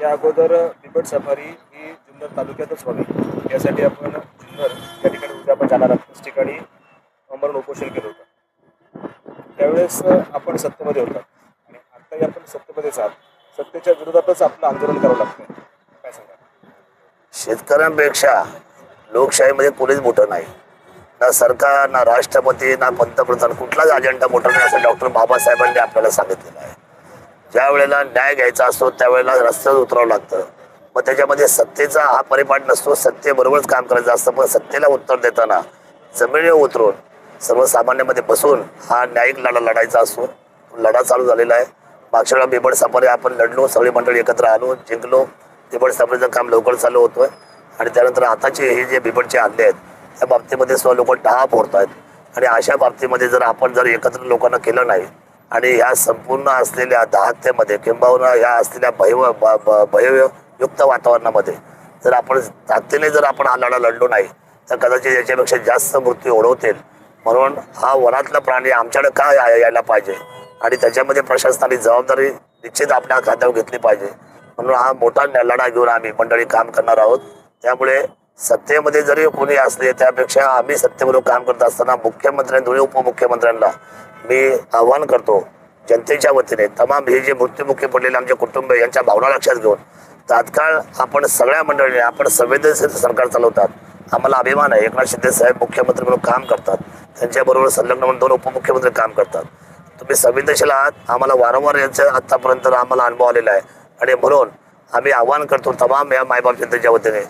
या अगोदर बिबट सफारी ही जुन्नर तालुक्यातच व्हावी. यासाठी आपण जुन्नर या ठिकाणी उद्या आपण जाणार आहोत. त्याच ठिकाणी आमरण उपोषण केलं होतं. त्यावेळेस आपण सत्तेमध्ये होतात आणि आत्ताही आपण सत्तेमध्येच आहात. सत्तेच्या विरोधातच आपलं आंदोलन करावं लागतं काय सांगा शेतकऱ्यांपेक्षा लोकशाहीमध्ये कोणीच मोठं नाही. ना सरकार ना राष्ट्रपती ना पंतप्रधान. कुठलाच अजेंडा मोठा नाही असं डॉक्टर बाबासाहेबांनी आपल्याला सांगितलं. ज्या वेळेला न्याय घ्यायचा असतो त्यावेळेला रस्त्यावर उतरावं लागतं. मग त्याच्यामध्ये सत्तेचा हा परिपाठ नसतो. सत्तेबरोबरच काम करायचं असतं. पण सत्तेला उत्तर देताना जमिनीवर उतरून सर्वसामान्यामध्ये बसून हा न्यायिक लढा लढायचा असतो. लढा चालू झालेला आहे. मागच्या वेळा बिबट सापारी आपण लढलो सगळी मंडळी एकत्र आलो जिंकलो. बिबट सापारीचं काम लवकर चालू होतोय. आणि त्यानंतर आताचे हे जे बिबडचे आणले आहेत त्या बाबतीमध्ये सुद्धा लोक टाळा फोडत आहेत. आणि अशा बाबतीमध्ये जर आपण जर एकत्र लोकांना केलं नाही आणि ह्या संपूर्ण असलेल्या दहात्यामध्ये किंबहुना ह्या असलेल्या भय ब- ब- भययुक्त वातावरणामध्ये जर आपण ताकदीने जर आपण हा लढा लढलो नाही तर कदाचित याच्यापेक्षा जास्त मृत्यू ओढवतील. म्हणून हा वनातला प्राणी आमच्याकडे का यायला पाहिजे? आणि त्याच्यामध्ये प्रशासनाने जबाबदारी निश्चित आपल्या खात्यावर घेतली पाहिजे. म्हणून हा मोठा लढा घेऊन आम्ही मंडळी काम करणार आहोत. त्यामुळे सत्तेमध्ये जरी कोणी असले त्यापेक्षा आम्ही सत्तेबरोबर काम करत असताना मुख्यमंत्र्यांनी दोन्ही उपमुख्यमंत्र्यांना मी आव्हान करतो जनतेच्या वतीने. तमाम हे जे मृत्यूमुखी पडलेले आमचे कुटुंब यांच्या भावना लक्षात घेऊन. तात्काळ आपण सगळ्या मंडळीने आपण संवेदनशील सरकार चालवतात. आम्हाला अभिमान आहे. एकनाथ शिंदे साहेब मुख्यमंत्री म्हणून काम करतात. त्यांच्याबरोबर संलग्न म्हणून दोन उपमुख्यमंत्री काम करतात. तुम्ही संवेदनशील आहात. आम्हाला वारंवार यांचं आत्तापर्यंत आम्हाला अनुभव आलेला आहे. आणि म्हणून आम्ही आवाहन करतो तमाम या मायबाप जनतेच्या वतीने.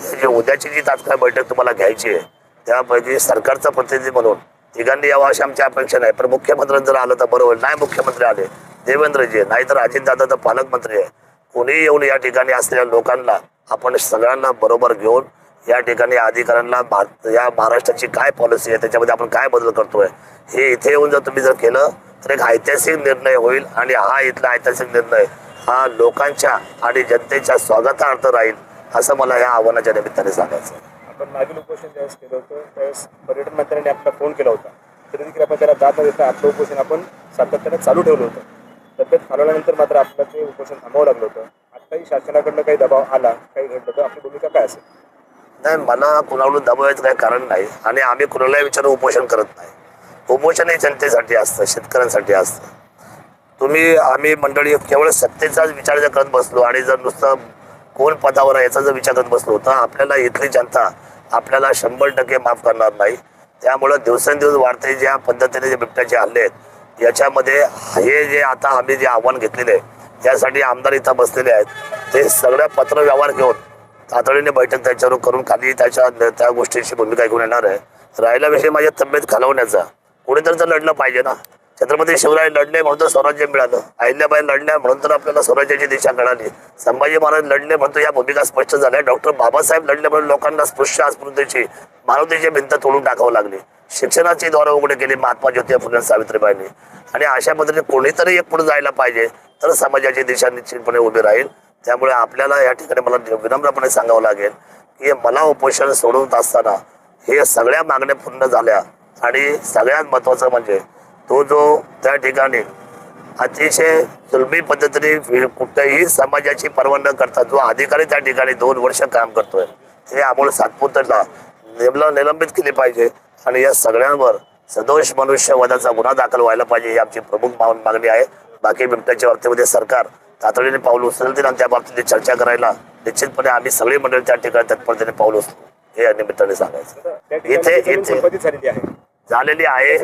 जी उद्याची जी तात्काळ बैठक तुम्हाला घ्यायची आहे त्यापैकी सरकारचा प्रतिनिधी म्हणून तिघांनी यावं अशी आमची अपेक्षा नाही. पण मुख्यमंत्री जर आलं तर बरोबर नाही मुख्यमंत्री आले देवेंद्रजी नाही तर अजितदादा तर पालकमंत्री आहे. कोणीही येऊन या ठिकाणी असलेल्या लोकांना आपण सगळ्यांना बरोबर घेऊन या ठिकाणी अधिकाऱ्यांना भारत या महाराष्ट्राची काय पॉलिसी आहे त्याच्यामध्ये आपण काय बदल करतोय हे इथे येऊन जर तुम्ही जर केलं तर एक ऐतिहासिक निर्णय होईल आणि हा इथला ऐतिहासिक निर्णय हा लोकांच्या आणि जनतेच्या स्वागतार्थ राहील. असं मला या आव्हानाच्या निमित्ताने सांगायचं. आपण मागील उपोषण ज्यावेळेस केलं होतं त्यावेळेस पर्यटन मंत्र्यांनी आपला फोन केला होता. तरी देखील आपण त्याला दाद न देता आपलं उपोषण आपण सातत्याने चालू ठेवलं होतं. तब्येत खालवल्यानंतर मात्र आपलं ते उपोषण थांबावं लागलं होतं. आत्ताही शासनाकडनं काही दबाव आला काही घडलं तर आपली भूमिका काय असेल? नाही मला कुणाकडून दबावायचं काही कारण नाही. आणि आम्ही कुणालाही विचारून उपोषण करत नाही. उपोषण हे जनतेसाठी असतं शेतकऱ्यांसाठी असतं. तुम्ही आम्ही मंडळी केवळ सत्तेचाच विचार जर करत बसलो आणि जर नुसतं कोण पदावर आहे याचा जर विचार करत बसलो तर आपल्याला इथली जनता आपल्याला शंभर टक्के माफ करणार नाही. त्यामुळं दिवसेंदिवस वाढते ज्या पद्धतीने जे बिबट्याचे हल्ले आहेत याच्यामध्ये हे जे आता आम्ही जे आव्हान घेतलेले आहे त्यासाठी आमदार इथं बसलेले आहेत. ते सगळ्या पत्र व्यवहार घेऊन तातडीने बैठक त्याच्यावर करून खाली त्याच्या त्या गोष्टीची भूमिका घेऊन येणार आहे. राहिला विषय माझ्या तब्येत घालवण्याचा कोणीतरी तर लढलं पाहिजे ना. छत्रपती शिवराय लढले म्हणून तर स्वराज्य मिळालं. अहिल्याबाई लढल्या म्हणून तर आपल्याला स्वराज्याची दिशा कळाली संभाजी महाराज लढले म्हणून या भूमिका स्पष्ट झाल्या. डॉक्टर बाबासाहेब लढले म्हणून लोकांना स्पृश्य अस्पृश्यतेची मानवतेची भिंत तोडून टाकावं लागली. शिक्षणाची द्वारा उघडे केली महात्मा ज्योतिबा फुले सावित्रीबाईंनी. आणि अशा पद्धतीने कोणीतरी एक पुढे जायला पाहिजे तर समाजाची दिशा निश्चितपणे उभी राहील. त्यामुळे आपल्याला या ठिकाणी मला विनम्रपणे सांगावं लागेल की मला उपोषण सोडवत असताना हे सगळ्या मागण्या पूर्ण झाल्या. आणि सगळ्यात महत्त्वाचं म्हणजे तो जो त्या ठिकाणी अतिशय सुलभी पद्धतीने कुठल्याही समाजाची पर्वा न करता जो अधिकारी त्या ठिकाणी दोन वर्ष काम करतोय ते अमोल सातपुतला नेमलं निलंबित केले पाहिजे आणि या सगळ्यांवर सदोष मनुष्यवधाचा गुन्हा दाखल व्हायला पाहिजे ही आमची प्रमुख मागणी आहे. बाकी बिबट्याच्या बाबतीमध्ये सरकार तातडीने पाऊल उचलतील आणि त्या बाबतीत चर्चा करायला निश्चितपणे आम्ही सगळी मंडळी त्या ठिकाणी तत्परतेने पाऊल उचलू. हे या निमित्ताने सांगायचं. इथे इथे झालेली आहे.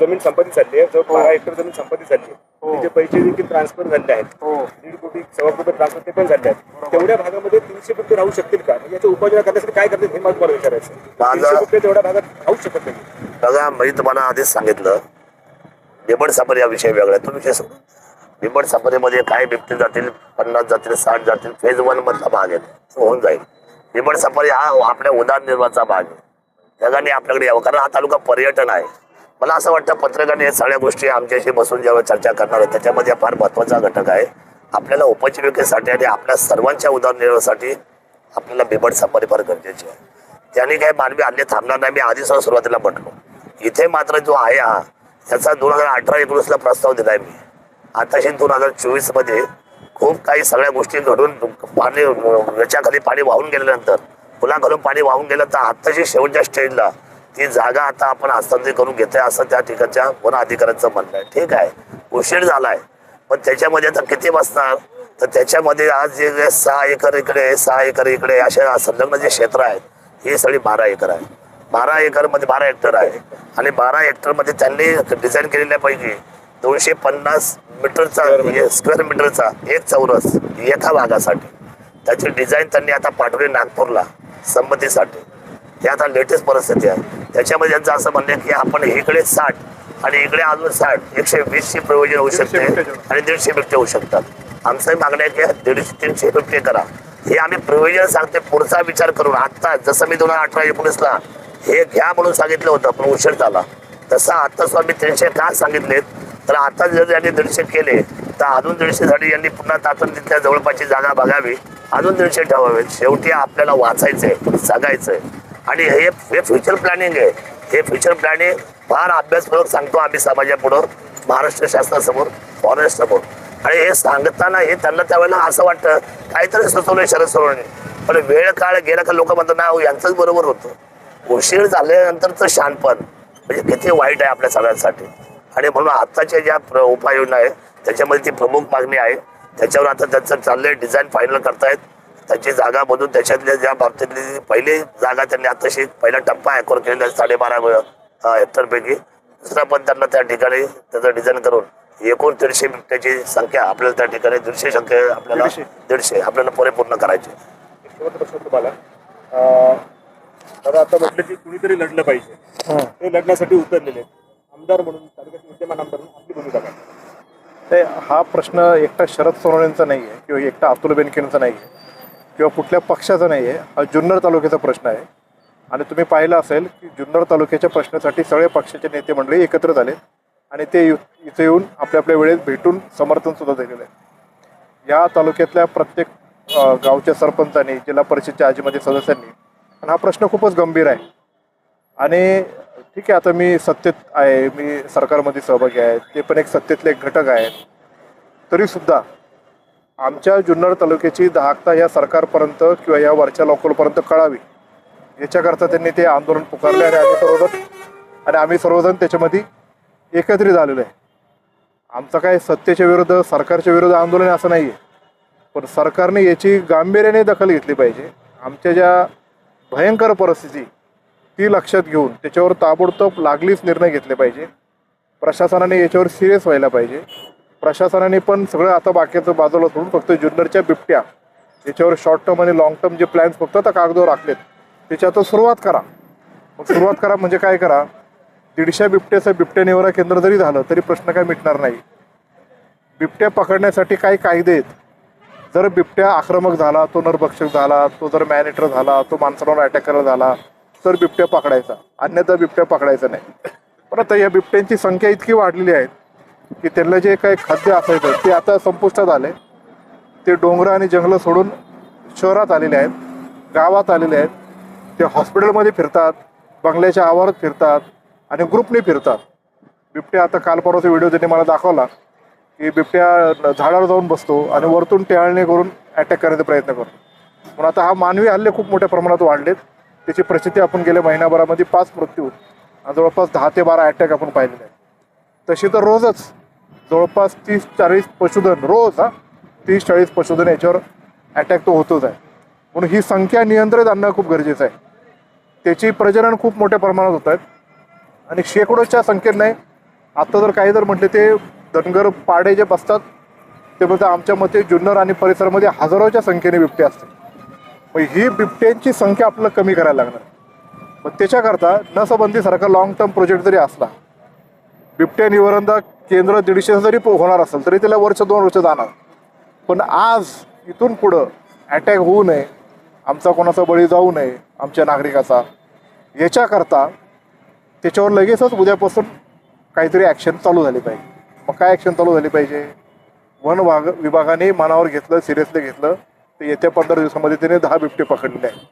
जमीन संपादित झाली आहे जवळ बारा हेक्टर जमीन संपादित झाली आहे. तिचे पैसे देखील ट्रान्सफर झाले आहेत. दीड कोटी सव्वा कोटी ट्रान्सफर ते पण झाले आहेत. तेवढ्या भागामध्ये तीनशे फुटे राहू शकतील का? म्हणजे याची उपाययोजना करण्यासाठी काय करतील हे मला तुम्हाला विचारायचं फुटे तेवढ्या भागात राहू शकत नाही. बघा मी तुम्हाला आधीच सांगितलं बिबट सापरी हा विषय वेगळा आहे. तो विषय बिबट सापरीमध्ये काय बिबटे जातील पन्नास जातील साठ जातील फेज वन मधला भाग आहे. तो होऊन जाईल. बिबट सफारी हा आपल्या उदारनिर्वाहाचा भाग आहे. जगाने आपल्याकडे यावं कारण हा तालुका पर्यटन आहे. मला असं वाटतं पत्रकारांनी या सगळ्या गोष्टी आमच्याशी बसून जेव्हा चर्चा करणार आहे त्याच्यामध्ये फार महत्त्वाचा घटक आहे. आपल्याला उपजीविकेसाठी आणि आपल्या सर्वांच्या उदारनिर्वाहासाठी आपल्याला बिबट सफारी फार गरजेची आहे. त्याने काही मानवी अन्य थांबणार नाही. मी आधीच सुरुवातीला म्हटलो इथे मात्र जो आहे हा त्याचा दोन हजार अठरा एकोणीसला प्रस्ताव दिला आहे मी. आताशी दोन हजार चोवीसमध्ये खूप काही सगळ्या गोष्टी घडून पाणी याच्याखाली पाणी वाहून गेल्यानंतर पुलाखालून पाणी वाहून गेलं तर आत्ताची शेवटच्या स्टेजला ती जागा आता आपण हस्तांतरित करून घेतोय असं त्या ठिकाणच्या वन अधिकाऱ्यांचं म्हणणं आहे. ठीक आहे. उशीर झालाय. पण त्याच्यामध्ये आता किती बसणार? तर त्याच्यामध्ये आज जे सहा एकर इकडे सहा एकर इकडे अशा संलग्न जे क्षेत्र आहेत हे सगळी बारा एकर आहे. बारा एकरमध्ये बारा हेक्टर आहे. आणि बारा हेक्टरमध्ये त्यांनी डिझाईन केलेल्यापैकी दोनशे पन्नास मीटरचा स्क्वेअर मीटरचा एक चौरस एका भागासाठी. त्याची डिझाईन त्यांनी आता पाठवली नागपूरला संमतीसाठी. हे आता लेटेस्ट परिस्थिती आहे. त्याच्यामध्ये त्यांचं असं म्हणणं की आपण इकडे साठ आणि इकडे अजून साठ एकशे वीसची प्रयोजन होऊ शकते आणि दीडशे बिबटे होऊ शकतात. आमचं मागणं आहे की दीडशे तीनशे बिबटे करा. हे आम्ही प्रयोजन सांगते पुढचा विचार करून. आता जसं मी दोन हजार अठरा एकोणीसला हे घ्या म्हणून सांगितलं होतं पण उशीर झाला. तसं आता सुद्धा मी तीनशे का सांगितलेत? तर आता जर यांनी दीडशे केले तर अजून दीडशेसाठी यांनी पुन्हा तातडीतल्या जवळपासची जागा बघावी. अजून दीडशे ठेवावेत. शेवटी आपल्याला वाचायचंय जगायचंय आणि हे हे फ्युचर प्लॅनिंग आहे. हे फ्युचर प्लॅनिंग फार अभ्यासपूर्वक सांगतो आम्ही समाजापुढं महाराष्ट्र शासनासमोर फॉरेस्ट समोर आणि हे सांगताना हे त्यांना त्यावेळेला असं वाटतं काहीतरी सुचवलं शरद सोडवणे पण वेळ काळ गेला का लोक म्हणतात ना हो, यांचंच बरोबर होतं. उशीर झाल्यानंतरचं शानपण म्हणजे किती वाईट आहे आपल्या सगळ्यांसाठी. आणि म्हणून आत्ताच्या ज्या प्र उपाययोजना आहे त्याच्यामध्ये ती प्रमुख मागणी आहे. त्याच्यावर आता त्यांचं चाललंय डिझाईन फायनल करतायत. त्याची जागा बदलून त्याच्यातल्या ज्या बाबतीतली पहिली जागा त्यांनी आताशी पहिला टप्पा ॲक्वर केलेला आहे साडेबारा हेक्टरपैकी. दुसरा पण त्यांना त्या ठिकाणी त्याचं डिझाईन करून एकूण दीडशे बिबट्याची संख्या आपल्याला त्या ठिकाणी दीडशे संख्या आपल्याला दीडशे. आपल्याला परिपूर्ण करायची. तुम्हाला. आता म्हटलं की कुणीतरी लढलं पाहिजे. ते लढण्यासाठी उतरलेले आहेत. आमदार म्हणून तालुक्याचे विद्यमान आमदार म्हणून आपली भूमिका काय? ते हा प्रश्न एकटा शरद सोनवणेंचा नाही आहे किंवा एकटा अतुल बेनकेंचा नाही आहे किंवा कुठल्या पक्षाचा नाही आहे हा जुन्नर तालुक्याचा प्रश्न आहे. आणि तुम्ही पाहिलं असेल की जुन्नर तालुक्याच्या प्रश्नासाठी सगळे पक्षाचे नेते मंडळी एकत्र झाले आणि ते यु- इथे येऊन आपल्या आपल्या वेळेत भेटून समर्थनसुद्धा दिलेलं आहे. या तालुक्यातल्या प्रत्येक गावच्या सरपंचांनी जिल्हा परिषदच्या आजीमध्ये सदस्यांनी आणि हा प्रश्न खूपच गंभीर आहे. आणि ठीक आहे आता मी सत्तेत आहे मी सरकारमध्ये सहभागी आहे ते पण एक सत्तेतले एक घटक आहेत तरीसुद्धा आमच्या जुन्नर तालुक्याची दहाकता या सरकारपर्यंत किंवा या वरच्या लोकलपर्यंत कळावी. याच्याकरता त्यांनी ते आंदोलन पुकारले आणि आम्ही सर्वजण आणि आम्ही सर्वजण त्याच्यामध्ये एकत्रित झालेलो आहे. आमचं काय सत्तेच्या विरुद्ध सरकारच्या विरुद्ध आंदोलन असं नाही आहे पण सरकारने याची गांभीर्याने दखल घेतली पाहिजे. आमच्या ज्या भयंकर परिस्थिती ती लक्षात घेऊन त्याच्यावर ताबडतोब लागलीच निर्णय घेतले पाहिजे. प्रशासनाने याच्यावर सिरियस व्हायला पाहिजे. प्रशासनाने पण सगळं आता बाकीचं बाजूला सोडून फक्त जुन्नरच्या बिबट्या याच्यावर शॉर्ट टर्म आणि लॉंग टर्म जे प्लॅन्स फक्त आता कागदावर आखलेत त्याच्यात सुरुवात करा. मग सुरुवात करा म्हणजे काय करा? दीडशे बिबट्याचं बिबट्या निवारा केंद्र जरी झालं तरी प्रश्न काय मिटणार नाही. बिबट्या पकडण्यासाठी काही कायदे आहेत. जर बिबट्या आक्रमक झाला तो नरभक्षक झाला तो जर मॅनेटर झाला तो माणसांवर अटॅक करायला झाला तर बिबट्या पकडायचा. अन्यथा बिबट्या पकडायचा नाही. पण आता या बिबट्यांची संख्या इतकी वाढलेली आहे की त्यांना जे काही खाद्य असायचं ते आता संपुष्टात आले ते डोंगरं आणि जंगलं सोडून शहरात आलेले आहेत गावात आलेले आहेत. ते हॉस्पिटलमध्ये फिरतात बंगल्याच्या आवारात फिरतात आणि ग्रुपने फिरतात. बिबट्या आता काल परवाचा व्हिडिओ त्यांनी मला दाखवला की बिबट्या झाडावर जाऊन बसतो आणि वरतून टेळणे करून अटॅक करण्याचा प्रयत्न करतो. म्हणून आता हा मानवी हल्ले खूप मोठ्या प्रमाणात वाढलेत. त्याची प्रसिद्धी आपण गेल्या महिन्याभरामध्ये पाच मृत्यू आणि जवळपास दहा ते बारा अटॅक आपण पाहिलेले आहेत. तशी तर रोजच जवळपास तीस चाळीस पशुधन रोज हा तीस चाळीस पशुधन याच्यावर अटॅक तो होतोच आहे. म्हणून ही संख्या नियंत्रित आणणं खूप गरजेचं आहे. त्याची प्रजनन खूप मोठ्या प्रमाणात होत आहेत. आणि शेकडोच्या संख्येत नाही. आत्ता जर काही जर म्हटले ते धनगर पाडे जे बसतात ते बोलतात आमच्या मते जुन्नर आणि परिसरामध्ये हजारोच्या संख्येने बिबटे असतात. मग ही बिबट्यांची संख्या आपल्याला कमी करायला लागणार. मग त्याच्याकरता नसबंदीसारखा लॉंग टर्म प्रोजेक्ट जरी असला बिबट्या निवारणदा केंद्र दीडशे जरी पो- होणार असेल तरी त्याला वर्ष दोन वर्ष जाणार. पण आज इथून पुढं अटॅक होऊ नये आमचा कोणाचा बळी जाऊ नये आमच्या नागरिकाचा याच्याकरता त्याच्यावर लगेचच उद्यापासून काहीतरी ॲक्शन चालू झाली पाहिजे. मग काय ॲक्शन चालू झाली पाहिजे? वन वाग विभागाने मनावर घेतलं सिरियसली घेतलं. तर येत्या पंधरा दिवसामध्ये त्याने दहा बिबटे पकडले. आहेत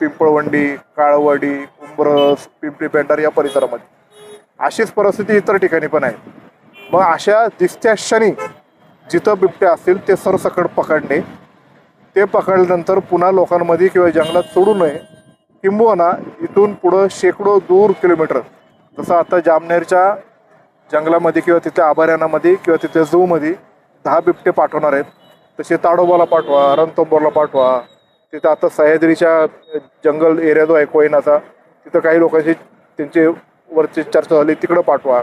पिंपळवंडी काळवडी उंबरस पिंपरी पेंढार या परिसरामध्ये. अशीच परिस्थिती इतर ठिकाणी पण आहे. मग अशा दिसत्या क्षणी जिथं बिबटे असतील ते सरसकट पकडणे. ते पकडल्यानंतर पुन्हा लोकांमध्ये किंवा जंगलात सोडू नये. किंबहुना इथून पुढं शेकडो दूर किलोमीटर जसं आता जामनेरच्या जंगलामध्ये किंवा तिथे आभारानामध्ये किंवा तिथे झूमध्ये दहा बिबटे पाठवणार आहेत. तसे ताडोबाला पाठवा रणतंबोरला पाठवा. तिथं आता सह्याद्रीच्या जंगल एरिया जो आहे कोयनाचा तिथं काही लोकांची त्यांचे वरची चर्चा झाली तिकडं पाठवा.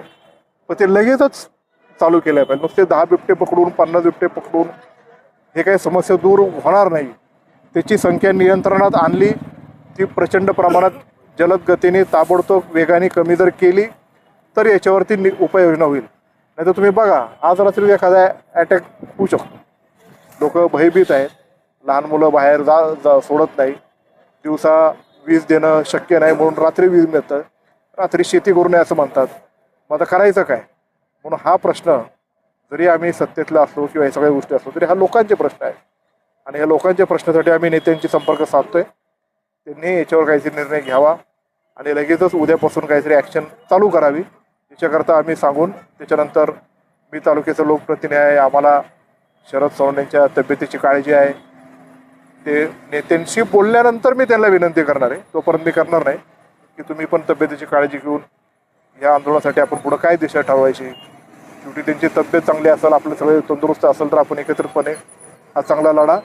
पण ते लगेचच चालू केलं पाहिजे. नुसते दहा बिबटे पकडून पन्नास बिबटे पकडून हे काही समस्या दूर होणार नाही. त्याची संख्या नियंत्रणात आणली ती प्रचंड प्रमाणात जलद गतीने ताबडतोब वेगाने कमी जर केली तर याच्यावरती नि उपाययोजना होईल. नाही तर तुम्ही बघा आज रात्री एखादा अटॅक होऊ शकतो. लोक भयभीत आहेत. लहान मुलं बाहेर जा जा सोडत नाही. दिवसा वीज देणं शक्य नाही म्हणून रात्री वीज मिळतं. रात्री शेती करू नये असं म्हणतात. मग आता करायचं काय? म्हणून हा प्रश्न जरी आम्ही सत्तेतला असलो किंवा या सगळ्या गोष्टी असलो तरी हा लोकांचे प्रश्न आहे आणि या लोकांच्या प्रश्नासाठी आम्ही नेत्यांशी संपर्क साधतोय. त्यांनी याच्यावर काहीतरी निर्णय घ्यावा. आणि लगेचच उद्यापासून काहीतरी ॲक्शन चालू करावी. याच्याकरता आम्ही सांगून त्याच्यानंतर मी तालुक्याचा लोकप्रतिनिधी आहे. आम्हाला शरद सोनवणेंच्या तब्येतीची काळजी आहे. ते नेत्यांशी बोलल्यानंतर मी त्यांना विनंती करणार आहे. तोपर्यंत मी करणार नाही. की तुम्ही पण तब्येतीची काळजी घेऊन या आंदोलनासाठी आपण पुढं काय दिशा ठरवायची? शेवटी त्यांची तब्येत चांगली असेल आपलं सगळे तंदुरुस्त असेल तर आपण एकत्रितपणे हा चांगला लढा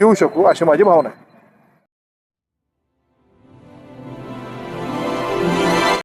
देऊ शकू अशी माझी भावना आहे.